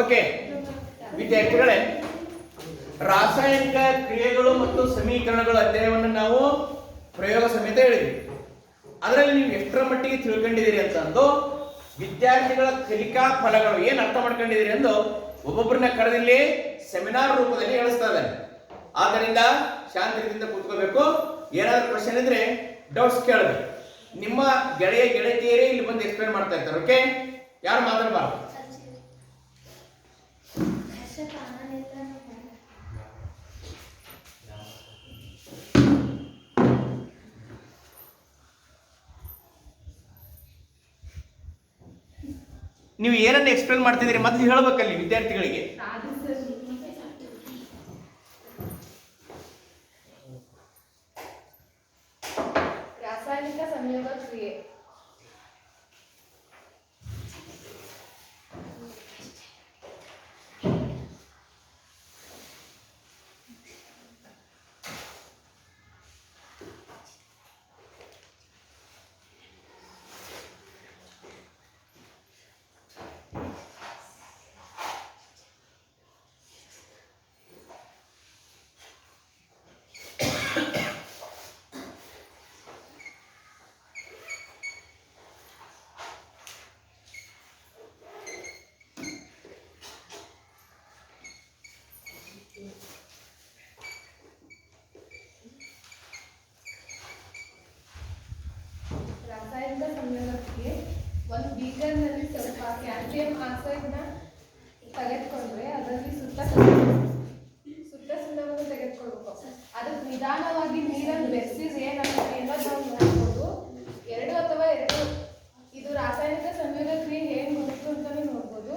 Okay ವಿದ್ಯಾರ್ಥಿಗಳೇ, ರಾಸಾಯನಿಕ ಕ್ರಿಯೆಗಳು ಮತ್ತು ಸಮೀಕರಣಗಳ ಅಧ್ಯಯನವನ್ನು ನಾವು ಪ್ರಯೋಗ ಸಮೇತ ಹೇಳಿದ್ವಿ. ಅದರಲ್ಲಿ ನೀವು ಎಷ್ಟರ ಮಟ್ಟಿಗೆ ತಿಳ್ಕೊಂಡಿದ್ದೀರಿ ಅಂತಂದು ವಿದ್ಯಾರ್ಥಿಗಳ ಕಲಿಕಾ ಫಲಗಳು ಏನು ಅರ್ಥ ಮಾಡ್ಕೊಂಡಿದ್ದೀರಿ ಎಂದು ಒಬ್ಬೊಬ್ಬರನ್ನ ಕರೆದಿಲ್ಲಿ ಸೆಮಿನಾರ್ ರೂಪದಲ್ಲಿ ಹೇಳಿಸ್ತಾ ಇದ್ದಾರೆ. ಆದ್ದರಿಂದ ಶಾಂತಿಯಿಂದ ಕೂತ್ಕೋಬೇಕು. ಏನಾದರೂ ಕ್ವಶನ್ ಇದ್ರೆ ಡೌಟ್ಸ್ ಕೇಳಬೇಕು. ನಿಮ್ಮ ಗೆಳೆಯ ಗೆಳತಿಯರೇ ಇಲ್ಲಿ ಬಂದು ಎಕ್ಸ್ಪ್ಲೇನ್ ಮಾಡ್ತಾ ಇರ್ತಾರೆ ಓಕೆ ಯಾರು ಮಾತಾಡಬಾರ್ದು? ನೀವು ಏನನ್ನು ಎಕ್ಸ್ಪ್ಲೇನ್ ಮಾಡ್ತಿದ್ದೀರಿ ಮತ್ತೆ ಹೇಳ್ಬೇಕಲ್ಲಿ ವಿದ್ಯಾರ್ಥಿಗಳಿಗೆ ರಾಸಾಯನಿಕ ಸಂಯೋಗ ಕ್ರಿಯೆ ರಾಸಾಯನಿಕ ಸಂಯೋಗಕ್ಕೆ ಒಂದು ಬೀಜನಲ್ಲಿ ಸ್ವಲ್ಪ ಕ್ಯಾಲ್ಸಿಯಂ ಆಕ್ಸೈಡ್ನ ತೆಗೆದುಕೊಂಡ್ರೆ ಅದರಲ್ಲಿ ಸುತ್ತ ಸುತ್ತ ಸುಣ್ಣವನ್ನು ತೆಗೆದುಕೊಳ್ಬೇಕು ಅದಕ್ಕೆ ನಿಧಾನವಾಗಿ ನೀರನ್ನು ಬೆರೆಸಿದ್ರೆ ಏನಾಗುತ್ತೆ ಅನ್ನೋದು ನಾವು ನೋಡ್ಬೋದು ಎರಡು ಅಥವಾ ಎರಡು ಇದು ರಾಸಾಯನಿಕ ಸಂಯೋಗ ಕ್ರಿಯೆ ಹೇಗೆ ಮುಗಿತು ಅಂತಾನೆ ನೋಡ್ಬೋದು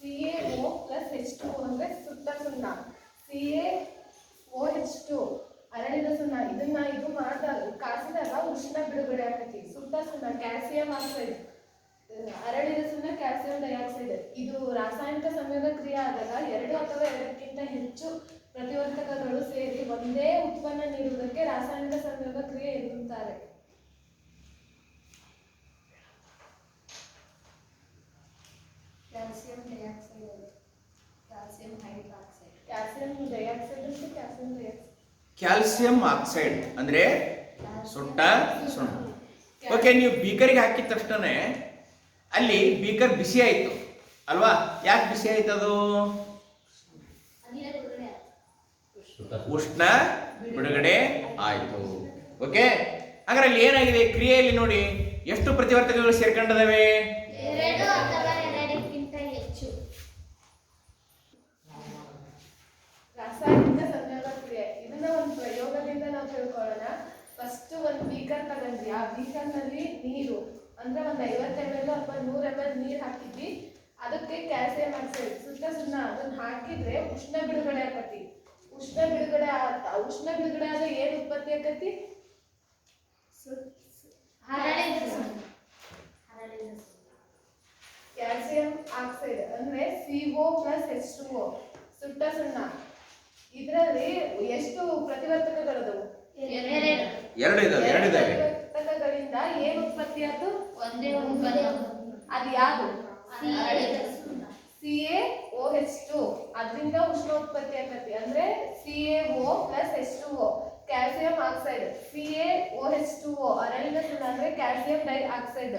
C A O plus H two ಅಂದರೆ ಸುತ್ತ ಸುಣ್ಣ C A O H two ಅರಳಿದ ಸುಣ್ಣ ಇದನ್ನ ಇದು ಮಾಡಿದಾಗ ಕಾಸಿದಾಗ ಉಷ್ಣ ಬಿಡುಗಡೆ ಆಗ್ತೈತಿ ಸುತ್ತ ಸುಣ್ಣ ಕ್ಯಾಲ್ಸಿಯಂ ಆಕ್ಸೈಡ್ ಅರಳಿದ ಸುಣ್ಣ ಕ್ಯಾಲ್ಸಿಯಂ ಡೈಆಕ್ಸೈಡ್ ಇದು ರಾಸಾಯನಿಕ ಸಂಯೋಗ ಕ್ರಿಯೆ ಆದಾಗ ಎರಡು ಅಥವಾ ಎರಡಕ್ಕಿಂತ ಹೆಚ್ಚು ಪ್ರತಿವರ್ತಕಗಳು ಸೇರಿ ಒಂದೇ ಉತ್ಪನ್ನ ನೀಡುವುದಕ್ಕೆ ರಾಸಾಯನಿಕ ಸಂಯೋಗ ಕ್ರಿಯೆ ಎನ್ನುತ್ತಾರೆ. Calcium dioxide calcium hydroxide calcium dioxide ಮತ್ತು ಕ್ಯಾಲ್ಸಿಯಂ ಡೈಆಕ್ಸೈಡ್ ಕ್ಯಾಲ್ಸಿಯಂ ಆಕ್ಸೈಡ್ ಅಂದ್ರೆ ಸುಟ್ಟ ಸುಣ್ಣ ಓಕೆ ನೀವು ಬೀಕರಿಗೆ ಹಾಕಿದ ತಕ್ಷಣ ಅಲ್ಲಿ ಬೀಕರ್ ಬಿಸಿ ಆಯ್ತು. ಅಲ್ವಾ? ಯಾಕೆ ಬಿಸಿ ಆಯ್ತು ಅದು? ಉಷ್ಣ ಬಿಡುಗಡೆ ಆಯಿತು. ಓಕೆ ಹಾಗಾದ್ರೆ ಅಲ್ಲಿ ಏನಾಗಿದೆ? ಕ್ರಿಯೆಯಲ್ಲಿ ನೋಡಿ, ಎಷ್ಟು ಪ್ರತಿವರ್ತಕಗಳು ಸೇರ್ಕೊಂಡಿದಾವೆ ಎರಡು ಅಥವಾ ಎರಡಕ್ಕಿಂತ ಹೆಚ್ಚು ರಾಸಾಯನಿಕ ಸಂಯೋಗ ಕ್ರಿಯೆ ಇದನ್ನ ಒಂದು ಪ್ರಯೋಗದಿಂದ ನಾವು ತಿಳ್ಕೊಳ್ಳೋಣ ಒಂದು ಬೀಕರ್ ತಗೊಂಡ್ವಿ ಆ ಬೀಕರ್ನಲ್ಲಿ ನೀರು ಅಂದ್ರೆ ಒಂದು ಐವತ್ತು ಎಂ ಎಲ್ ಅಥವಾ ನೂರ್ ಎಂ ಎಲ್ ನೀರು ಹಾಕಿದ್ವಿ. ಅದಕ್ಕೆ ಕ್ಯಾಲ್ಸಿಯಂ ಆಕ್ಸೈಡ್ ಸುತ್ತ ಸುಣ್ಣ ಅದನ್ನ ಹಾಕಿದ್ರೆ ಉಷ್ಣ ಬಿಡುಗಡೆ ಆಕತಿ. ಉಷ್ಣ ಬಿಡುಗಡೆ ಆ ಉಷ್ಣ ಬಿಡುಗಡೆ ಆದ್ರೆ ಏನ್ ಉತ್ಪತ್ತಿ ಆಕತಿ? ಕ್ಯಾಲ್ಸಿಯಂ ಆಕ್ಸೈಡ್ ಅಂದ್ರೆ ಸಿಒ ಪ್ಲಸ್ ಎಚ್ ಟು ಸುಟ್ಟ ಸುಣ್ಣ ಇದರಲ್ಲಿ ಎಷ್ಟು ಪ್ರತಿವರ್ತಕಗಳದವು ಎರಡು ಇದಾವೆ ಎರಡು ಇದಾವೆ ಪ್ರತಿವರ್ತಕಗಳಿಂದ ಏನು ಉತ್ಪತ್ತಿ ಆಯ್ತು ಒಂದೇ ಉತ್ಪನ್ನ. ಅದು ಯಾವುದು? C A O H two. ಅದರಿಂದ ಉಷ್ಣ ಉತ್ಪತ್ತಿ ಆಕತಿ ಅಂದ್ರೆ C A O plus H two O calcium oxide. C A O H two O ಸುಣ್ಣ ಅಂದ್ರೆ ಕ್ಯಾಲ್ಸಿಯಂ ಡೈ ಆಕ್ಸೈಡ್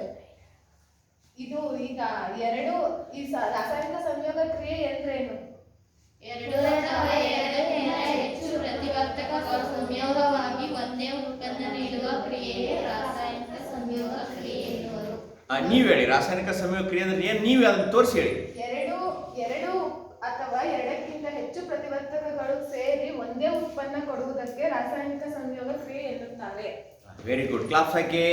ಇದು ಈಗ ಎರಡು ಈ ಸ- ರಾಸಾಯನಿಕ ಸಂಯೋಗ ಕ್ರಿಯೆ ಎಂದ್ರೇನು? ಎರಡು ಪ್ರತಿವರ್ತಕಗಳು ಸಂಯೋಗವಾಗಿ ಒಂದೇ ಉತ್ಪನ್ನ ನೀಡುವ ಕ್ರಿಯೆಯೇ ರಾಸಾಯನಿಕ ಸಂಯೋಗ ಕ್ರಿಯೆ ಎನ್ನುವರು. ನೀವ್ ಹೇಳಿ ರಾಸಾಯನಿಕ ಸಂಯೋಗ ಕ್ರಿಯೆ ಅಂದ್ರೆ ಏನ್? ನೀವು ಅದನ್ನ ತೋರಿಸಿ ಹೇಳಿ. ಎರಡು ಎರಡು ಅಥವಾ ಎರಡಕ್ಕಿಂತ ಹೆಚ್ಚು ಪ್ರತಿವರ್ತಕಗಳು ಸೇರಿ ಒಂದೇ ಉತ್ಪನ್ನ ಕೊಡುವುದಕ್ಕೆ ರಾಸಾಯನಿಕ ಸಂಯೋಗ ಕ್ರಿಯೆ ಎನ್ನುತ್ತಾರೆ. ವೆರಿ ಗುಡ್ ಕ್ಲಾಸ್ ಹಾಕಿ.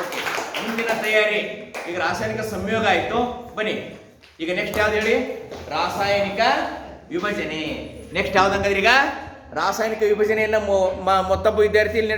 ಓಕೆ ಮುಂದಿನ ತಯಾರಿ. ಈಗ ರಾಸಾಯನಿಕ ಸಂಯೋಗ ಆಯ್ತು. ಬನ್ನಿ. ಈಗ ನೆಕ್ಸ್ಟ್ ಯಾವ್ದು ಹೇಳಿ? ರಾಸಾಯನಿಕ ವಿಭಜನೆ ನೆಕ್ಸ್ಟ್ ಯಾವ್ದು ಹಂಗಂದ್ರೆ ಈಗ ರಾಸಾಯನಿಕ ವಿಭಜನೆಯನ್ನ ಮೊ- ಮ- ಮತ್ತೊಬ್ಬ ವಿದ್ಯಾರ್ಥಿ ಇಲ್ಲಿ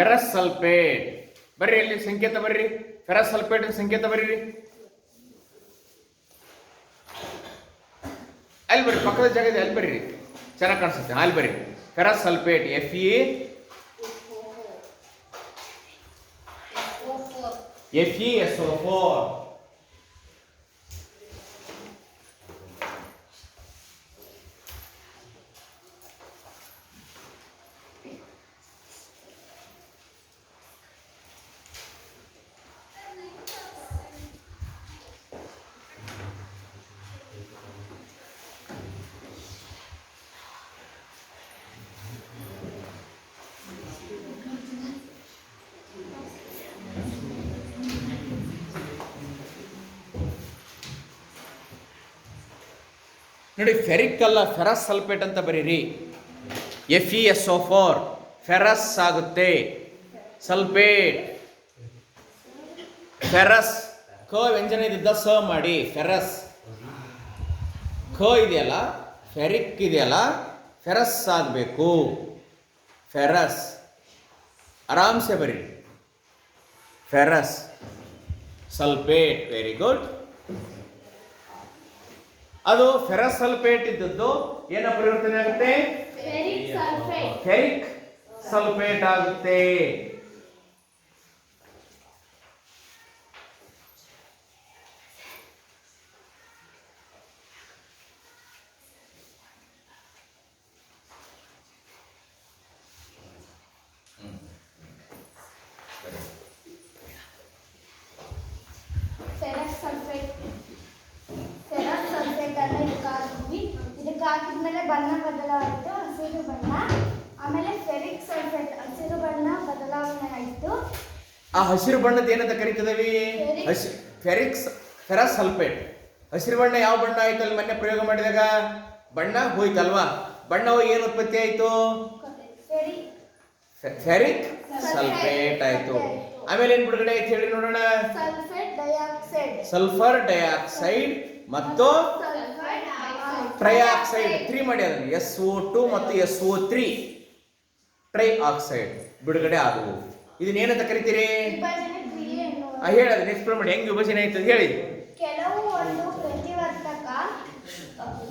ಫೆರಸ್ ಸಲ್ಫೇಟ್ ಬರ್ರಿ ಇಲ್ಲಿ ಸಂಕೇತ ಬರ್ರಿ. ಫೆರಸ್ ಸಲ್ಫೇಟ್ ಸಂಕೇತ ಬರ್ರಿ. ಅಲ್ಲಿ ಬರ್ರಿ ಪಕ್ಕದ ಜಾಗ ಇದೆ ಅಲ್ಲಿ ಬರ್ರಿ. ಚೆನ್ನಾಗಿ ಕಾಣಿಸುತ್ತೆ ಅಲ್ಲಿ ಬರ್ರಿ. Ferrous sulphate F E F E S O four ನೋಡಿ ಫೆರಿಕ್ ಅಲ್ಲ ಫೆರಸ್ ಸಲ್ಫೇಟ್ ಅಂತ ಬರೀರಿ. F E S O four ferrous ಆಗುತ್ತೆ. ಸಲ್ಫೇಟ್ ಫೆರಸ್ ಕ ವ್ಯಂಜನ ಇದ್ದ ಸ ಮಾಡಿ ಫೆರಸ್ ಕ ಇದೆಯಲ್ಲ ಫೆರಿಕ್ ಇದೆಯಲ್ಲ ಫೆರಸ್ ಆಗಬೇಕು. ಫೆರಸ್ ಆರಾಮ್ಸೆ ಬರೀರಿ. ಫೆರಸ್ ಸಲ್ಫೇಟ್ ವೆರಿ ಗುಡ್ ಅದು ಫೆರಸ್ ಸಲ್ಫೇಟ್ ಇದ್ದದ್ದು ಏನ ಪರಿವರ್ತನೆ ಆಗುತ್ತೆ? ಫೆರಿಕ್ ಸಲ್ಫೇಟ್ ಫೆರಿಕ್ ಸಲ್ಫೇಟ್ ಆಗುತ್ತೆ ಫೆರಸ್ ಸಲ್ಫೇಟ್ ಫೆರಸ್ ಸಲ್ಫೇಟ್ ಅನ್ನ ಇದಕ್ಕೆ ಹಾಕಿದ್ವಿ ಇದಕ್ಕೆ ಹಾಕಿದ್ಮೇಲೆ ಬಣ್ಣ ಬದಲಾಯಿತು ಹಸಿರು ಬಣ್ಣ ಆಮೇಲೆ ಫೆರಿಕ್ ಸಲ್ಫೇಟ್ ಹಸಿರು ಬಣ್ಣ ಬದಲಾವಣೆ ಆಯಿತು ಆ ಹಸಿರು ಬಣ್ಣದ ಏನಂತ ಕರಿತದವಿ. ಹಸಿ ಫೆರಿಕ್ಸ್ ಫೆರಸ್ ಸಲ್ಫೇಟ್ ಹಸಿರು ಬಣ್ಣ ಯಾವ ಬಣ್ಣ ಆಯ್ತು ಅಲ್ಲಿ ಮೊನ್ನೆ ಪ್ರಯೋಗ ಮಾಡಿದಾಗ? ಬಣ್ಣ ಹೋಯ್ತಲ್ವಾ? ಬಣ್ಣ ಏನು ಉತ್ಪತ್ತಿ ಆಯ್ತು? ಫೆರಿ ಫೆರಿಕ್ ಸಲ್ಫೇಟ್ ಆಯ್ತು. ಆಮೇಲೆ ಏನ್ ಬಿಡುಗಡೆ ಆಯ್ತು ಹೇಳಿ ನೋಡೋಣ. ಸಲ್ಫರ್ ಡೈಆಕ್ಸೈಡ್ ಮತ್ತು ಟ್ರೈ ಟ್ರೈಆಕ್ಸೈಡ್. ತ್ರೀ ಮಾಡಿ ಅದನ್ನು. ಎಸ್ ಒ ಟು ಮತ್ತು S O three tri oxide ಬಿಡುಗಡೆ ಆದವು. ಇದನ್ನೇನಂತ ಕರಿತೀರಿ? ಹೇಳಿ ಎಕ್ಸ್ಪ್ಲೇನ್ ಮಾಡಿ. ಹೆಂಗ್ ವಿಭಜನೆ ಆಯ್ತು ಹೇಳಿ. ಕೆಲವು ಒಂದು ಪ್ರತಿವರ್ತಕ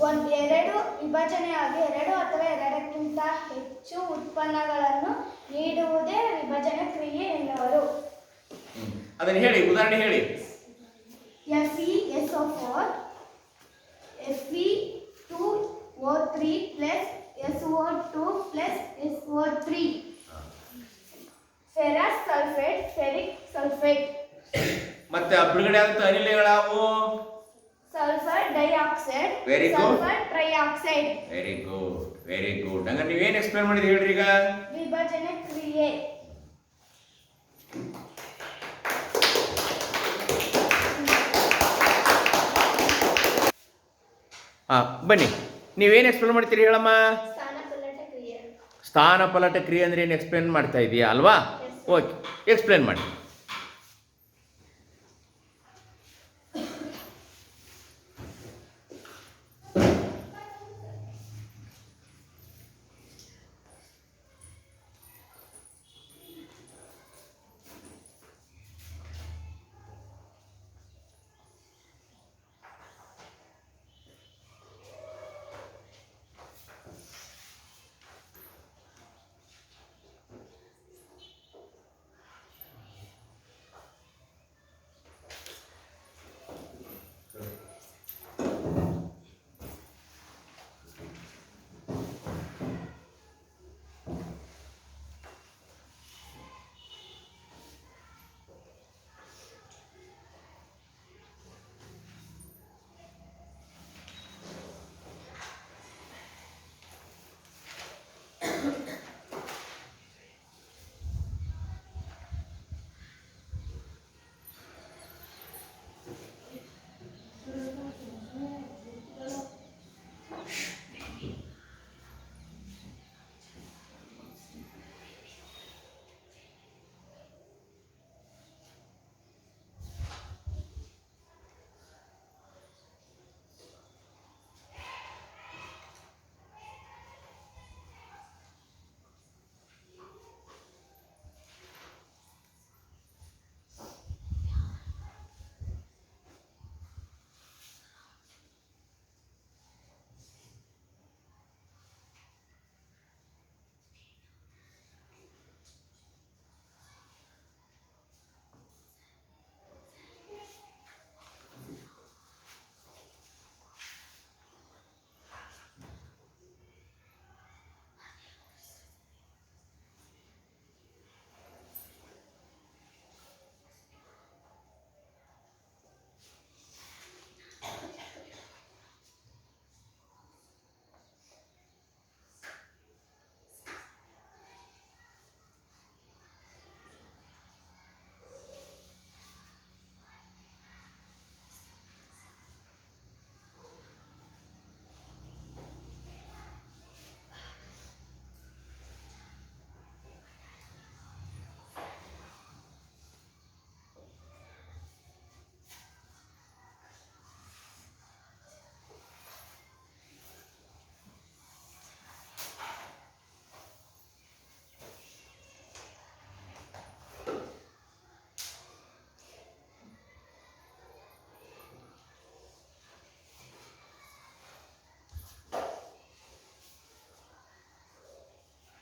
ಒಂದ್ ಎರಡು ವಿಭಜನೆಯಾಗಿ ಎರಡು ಅಥವಾ ಎರಡಕ್ಕಿಂತ ಹೆಚ್ಚು ಉತ್ಪನ್ನಗಳನ್ನು ನೀಡುವುದೇ ವಿಭಜನೆ ಕ್ರಿಯೆ ಎನ್ನುವರು. ಅದನ್ನ ಹೇಳಿ ಉದಾಹರಣೆ ಹೇಳಿ. F E S O four F E two O three plus S O two plus S O three ferrous sulphate ferric sulphate ಮತ್ತೆ ಆ ಬಿಡುಗಡೆ ಆದಂತ ಅನಿಲಗಳಾವು? Sulphur dioxide very good sulphur trioxide very good very good ಹಂಗ ಏನು explain ಮಾಡಿದ್ರಿ ಹೇಳ್ರಿ ಈಗ? ವಿಭಜನೆ ಕ್ರಿಯೆ. ಹಾ ಬನ್ನಿ. ನೀವೇನು ಎಕ್ಸ್ಪ್ಲೇನ್ ಮಾಡ್ತೀರಿ ಹೇಳಮ್ಮ? ಸ್ಥಾನಪಲ್ಲಟ ಕ್ರಿಯೆ. ಸ್ಥಾನ ಪಲಟ ಕ್ರಿಯೆ ಅಂದ್ರೆ ಏನು ಎಕ್ಸ್ಪ್ಲೇನ್ ಮಾಡ್ತಾ ಇದೀಯಾ ಅಲ್ವಾ? ಓಕೆ ಎಕ್ಸ್ಪ್ಲೇನ್ ಮಾಡಿ.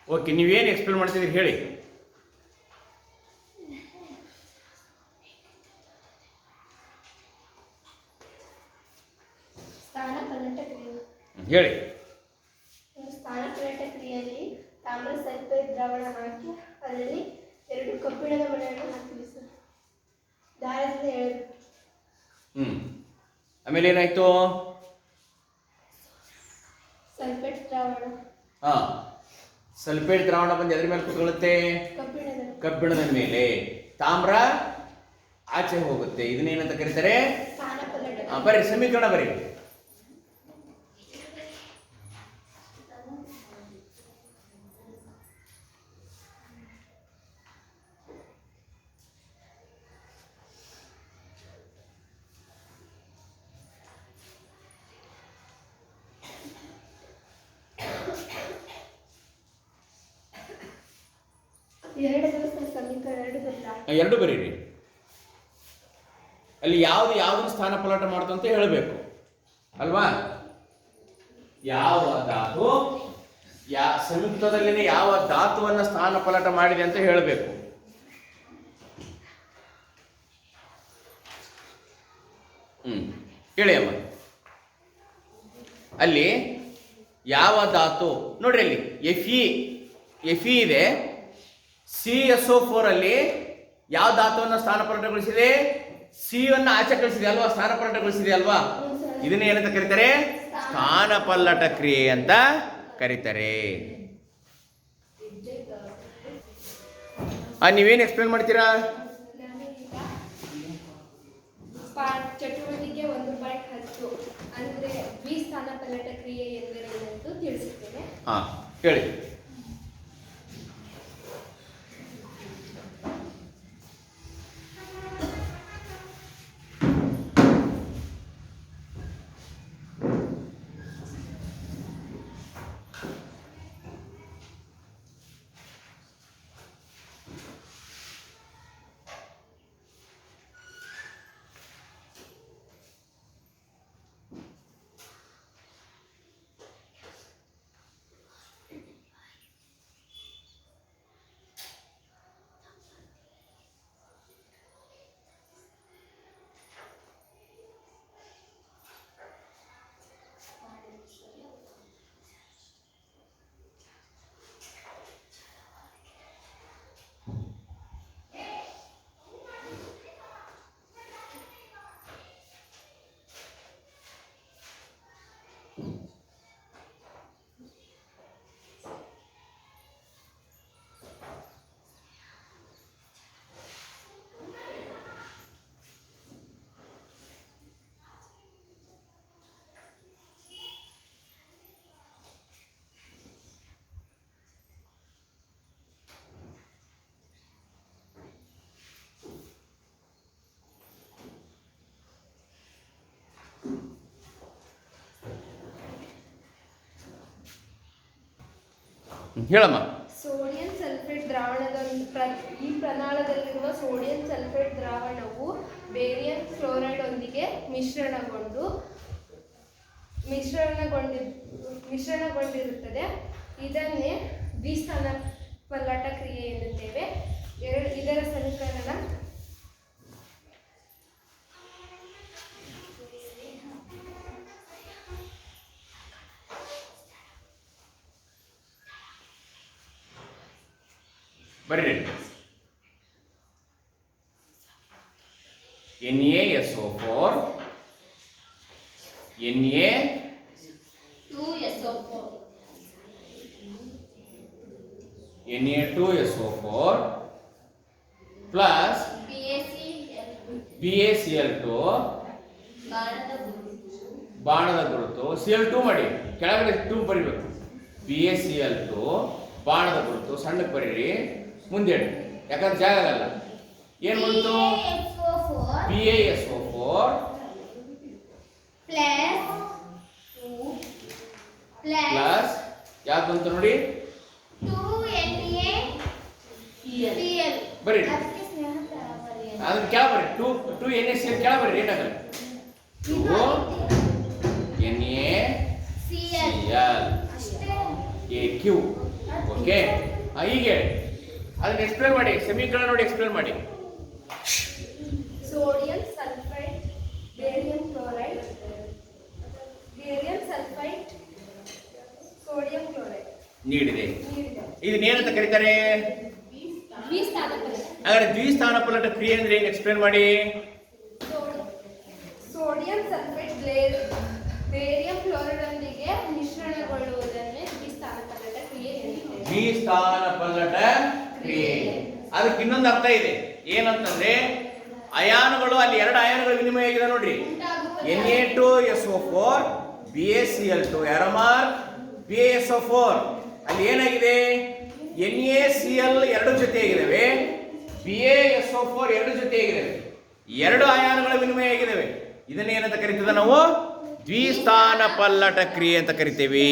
ಓಕೆ ನೀವೇನು ಎಕ್ಸ್ಪ್ಲೇನ್ ಮಾಡ್ತಿದ್ದೀರಿ ಹೇಳಿ. ಹೇಳಿ. ಸ್ಥಾನಪಲ್ಲಟ ಕ್ರಿಯೆಯಲ್ಲಿ ತಾಮ್ರ ಸಲ್ಫೇಟ್ ದ್ರಾವಣ ಹಾಕಿ ಅದರಲ್ಲಿ ಎರಡು ಕಬ್ಬಿಣದ ಮಣೆಯನ್ನು ಹಾಕಿವಿ ಸರ್ ದಾರದಿಂದ ಹೇಳಿ ಹ್ಮ್. ಆಮೇಲೆ ಏನಾಯ್ತು? ಸಲ್ಫೇಟ್ ದ್ರಾವಣ. ಹಾ. ಸಲ್ಫೇಟ್ ದ್ರಾವಣ ಬಂದು ಎದ್ರ ಮೇಲೆ ಕುತ್ಕೊಳ್ಳುತ್ತೆ? ಕಬ್ಬಿಣದ ಮೇಲೆ. ತಾಮ್ರ ಆಚೆ ಹೋಗುತ್ತೆ. ಇದನ್ನೇನಂತ ಕರೀತಾರೆ? ಬರ್ರಿ ಸಮೀಕರಣ ಬರ್ರಿ. ಎರಡು ಬರೀರಿ. ಅಲ್ಲಿ ಯಾವ್ದು ಯಾವ್ದು ಸ್ಥಾನ ಪಲಾಟ ಅಂತ ಹೇಳಬೇಕು. ಅಲ್ವಾ? ಯಾವ ಧಾತು, ಯಾ, ಸಂಯುಕ್ತದಲ್ಲಿನ ಯಾವ ಧಾತುವನ್ನ ಸ್ಥಾನ ಪಲಾಟ ಮಾಡಿದೆ ಅಂತ ಹೇಳಬೇಕು. ಹ್ಮ್, ಹೇಳಿ ಅಮ್ಮ. ಅಲ್ಲಿ ಯಾವ ಧಾತು, ನೋಡ್ರಿ ಅಲ್ಲಿ, ಎಫ್ ಎಫ್ ಇದೆ. ಸಿ ಎಸ್ ಒ ಫೋರ್ ಅಲ್ಲಿ ಯಾವ ಧಾತುವನ್ನು ಸ್ಥಾನಪಲ್ಲಟಗೊಳಿಸಿದೆ ಸಿ ಅನ್ನ ಆಚೆ ಕಳಿಸಿದೆ ಅಲ್ವಾ? ಸ್ಥಾನಪಲ್ಲಟಗೊಳಿಸಿದೆ ಅಲ್ವಾ? ಇದನ್ನ ಏನಂತ ಕರೀತಾರೆ? ಸ್ಥಾನಪಲ್ಲಟ ಕ್ರಿಯೆ ಅಂತ ಕರೀತಾರೆ. ನೀವೇನು ಎಕ್ಸ್ಪ್ಲೇನ್ ಮಾಡ್ತೀರಾ? ನಾನೀಗ ಪಾಠ ಚಟುವಟಿಕೆ ಒಂದು ಪಾಯಿಂಟ್ ಹತ್ತು. ಅಂದರೆ ದ್ವಿಸ್ಥಾನ ಪಲ್ಲಟ ಕ್ರಿಯೆ ಎಂದರೇನೆಂದು ತಿಳಿಸುತ್ತೇನೆ. ಹಾ ಹೇಳಿ. ಹೇಳಮ್ಮ. ಸೋಡಿಯಂ ಸಲ್ಫೇಟ್ ದ್ರಾವಣದ ಈ ಪ್ರಮಾಣದಲ್ಲಿರುವ ಸೋಡಿಯಂ ಸಲ್ಫೇಟ್ ದ್ರಾವಣವು ಬೇರಿಯಂ ಕ್ಲೋರೈಡ್ ಒಂದಿಗೆ ಮಿಶ್ರಣಗೊಂಡು, ಮಿಶ್ರಣಗೊಂಡಿ, ಮಿಶ್ರಣಗೊಂಡಿರುತ್ತದೆ. ಇದನ್ನೇ ದ್ವಿಸ್ಥಾನ ಪಲ್ಲಟ ಕ್ರಿಯೆ ಎನ್ನುತ್ತೇವೆ. ಎರಡು, ಇದರ ಸಮೀಕರಣ NaSO4 Na 2SO4 Na2SO4 plus BaCl2 ಬಾಣದ ಗುರುತು. ಸಿ ಎಲ್ ಟು ಮಾಡಿ. ಕೆಳಗಡೆ ಟೂ ಬರಿಬೇಕು. B A C L two ಬಾಣದ ಗುರುತು. ಸಣ್ಣಕ್ಕೆ ಬರೀರಿ. ಮುಂದೆ ಯಾಕಂದ್ರೆ ಜಾಗ ಆಗಲ್ಲ. ಏನು ಬಂತು B A S O four plus plus plus ಯಾವ್ದು ಬಂತು ನೋಡಿ? ಟೂ ಎನ್ ಎ ಪಿ ಬರೀ ಅದಕ್ಕೆ ಸ್ನೇಹ ಬರೆಯೋದು. ಅದನ್ನ ಕೆಳ ಬರ್ರಿ. Two two N A C ಕೆಳ ಬರ್ರಿ ಏನಾಗಲ್ಲ two N A C C L L A Q okay ಈಗ ಹೇಳಿ ಅದನ್ನ ಎಕ್ಸ್ಪ್ಲೇನ್ ಮಾಡಿ. ಸಮೀಕರಣ ನೋಡಿ ಎಕ್ಸ್ಪ್ಲೇನ್ ಮಾಡಿ. Sodium sulphite barium chloride barium sulphite sodium chloride ನೀಡಿದೆ. ಇದನ್ನೇನಂತ ಕರೀತಾರೆ? ಹಾಗಾದ್ರೆ ದ್ವಿಸ್ಥಾನ ಪಲ್ಲಟ ಕ್ರಿಯೆ ಅಂದ್ರೆ ಏನು? ಎಕ್ಸ್ಪ್ಲೇನ್ ಮಾಡಿ. ಸೋಡಿಯಂ ಸಲ್ಫೇಟ್ ಬೇರಿಯಂ ಕ್ಲೋರೈಡ್ನೊಂದಿಗೆ ಮಿಶ್ರಣಗೊಳ್ಳುವುದನ್ನೇ ದ್ವಿಸ್ಥಾನ ಪಲ್ಲಟ ಕ್ರಿಯೆ ದ್ವಿಸ್ಥಾನ ಪಲ್ಲಟ ಕ್ರಿಯೆ. ಅದಕ್ಕೆ ಇನ್ನೊಂದು ಅರ್ಥ ಇದೆ. ಏನಂತಂದ್ರೆ ಅಯಾನುಗಳು, ಅಲ್ಲಿ ಎರಡು ಅಯಾನುಗಳು ವಿನಿಮಯ ಆಗಿದೆ ನೋಡ್ರಿ. N A two S O four B S C L two ಎರಮಾರ್ B S O four ಅಲ್ಲಿ ಏನಾಗಿದೆ? ಎನ್ ಎ ಸಿ ಎಲ್ ಎರಡು ಜೊತೆಯಾಗಿದ್ದಾವೆ B A S O four ಎರಡು ಜೊತೆಯಾಗಿದ್ದಾವೆ ಎರಡು ಅಯಾನುಗಳ ವಿನಿಮಯ ಆಗಿದ್ದಾವೆ ಇದನ್ನ ಏನಂತ ಕರಿತದ ನಾವು? ದ್ವಿಸ್ಥಾನ ಪಲ್ಲಟ ಕ್ರಿಯೆ ಅಂತ ಕರಿತೇವೆ.